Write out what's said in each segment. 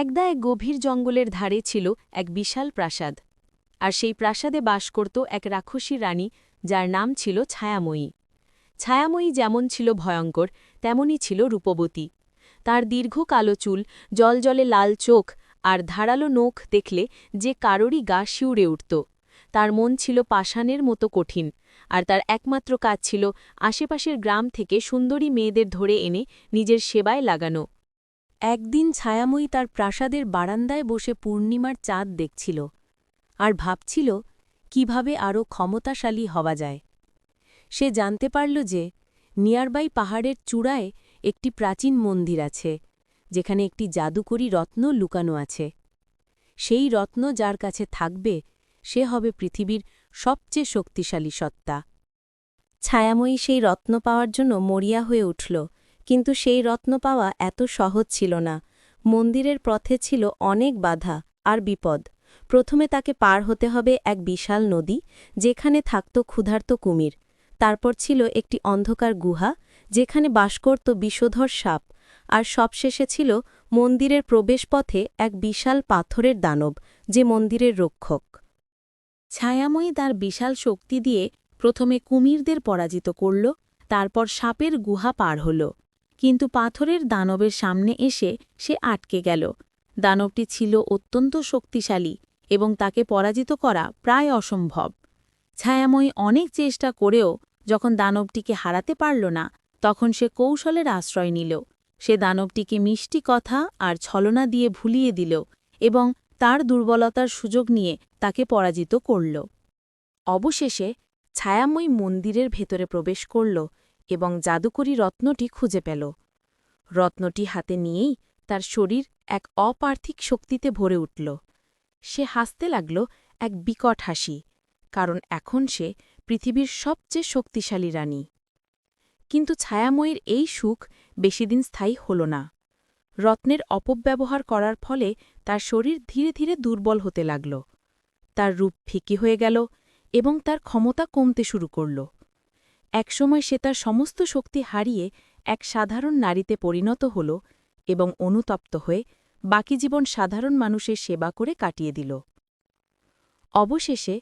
একদা এক গভীর জঙ্গলের ধারে ছিল এক বিশাল প্রাসাদ। আর সেই প্রাসাদে বাস করত এক রাক্ষসী রানী, যার নাম ছিল ছায়াময়ী। ছায়াময়ী যেমন ছিল ভয়ঙ্কর, তেমনই ছিল রূপবতী। তার দীর্ঘ কালো চুল, জলজলে লাল চোখ আর ধারালো নখ দেখলে যে কারোরই গা শিউরে উঠত। তার মন ছিল পাষাণের মতো কঠিন, আর তার একমাত্র কাজ ছিল আশেপাশের গ্রাম থেকে সুন্দরী মেয়েদের ধরে এনে নিজের সেবায় লাগানো। একদিন ছায়াময়ী তার প্রাসাদের বারান্দায় বসে পূর্ণিমার চাঁদ দেখছিল আর ভাবছিল, কীভাবে আরও ক্ষমতাশালী হওয়া যায়। সে জানতে পারল যে, নিয়ারবাই পাহাড়ের চূড়ায় একটি প্রাচীন মন্দির আছে, যেখানে একটি জাদুকরী রত্ন লুকানো আছে। সেই রত্ন যার কাছে থাকবে, সে হবে পৃথিবীর সবচেয়ে শক্তিশালী সত্তা। ছায়াময়ী সেই রত্ন পাওয়ার জন্য মরিয়া হয়ে উঠল কিন্তু সেই রত্ন পাওয়া এত সহজ ছিল না। মন্দিরের পথে ছিল অনেক বাধা আর বিপদ। প্রথমে তাকে পার হতে হবে এক বিশাল নদী, যেখানে থাকত ক্ষুধার্ত কুমির। তারপর ছিল একটি অন্ধকার গুহা, যেখানে বাস করত বিষধর সাপ। আর সবশেষে ছিল মন্দিরের প্রবেশপথে এক বিশাল পাথরের দানব, যে মন্দিরের রক্ষক। ছায়াময়ী তার বিশাল শক্তি দিয়ে প্রথমে কুমিরদের পরাজিত করল, তারপর সাপের গুহা পার হল। কিন্তু পাথরের দানবের সামনে এসে সে আটকে গেল। দানবটি ছিল অত্যন্ত শক্তিশালী এবং তাকে পরাজিত করা প্রায় অসম্ভব। ছায়াময়ী অনেক চেষ্টা করেও যখন দানবটিকে হারাতে পারল না, তখন সে কৌশলের আশ্রয় নিল। সে দানবটিকে মিষ্টি কথা আর ছলনা দিয়ে ভুলিয়ে দিল এবং তার দুর্বলতার সুযোগ নিয়ে তাকে পরাজিত করল। অবশেষে ছায়াময়ী মন্দিরের ভেতরে প্রবেশ করল এবং জাদুকরী রত্নটি খুঁজে পেল। রত্নটি হাতে নিয়েই তার শরীর এক অপার্থিক শক্তিতে ভরে উঠল। সে হাসতে লাগল এক বিকট হাসি, কারণ এখন সে পৃথিবীর সবচেয়ে শক্তিশালী রানী। কিন্তু ছায়াময়ীর এই সুখ বেশিদিন স্থায়ী হল না। রত্নের অপব্যবহার করার ফলে তার শরীর ধীরে ধীরে দুর্বল হতে লাগল। তার রূপ ফিকি হয়ে গেল এবং তার ক্ষমতা কমতে শুরু করল। একসময় সে তার সমস্ত শক্তি হারিয়ে এক সাধারণ নারীতে পরিণত হল এবং অনুতপ্ত হয়ে বাকি জীবন সাধারণ মানুষের সেবা করে কাটিয়ে দিল। অবশেষে,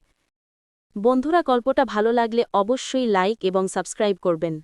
বন্ধুরা, গল্পটা ভালো লাগলে অবশ্যই লাইক এবং সাবস্ক্রাইব করবেন।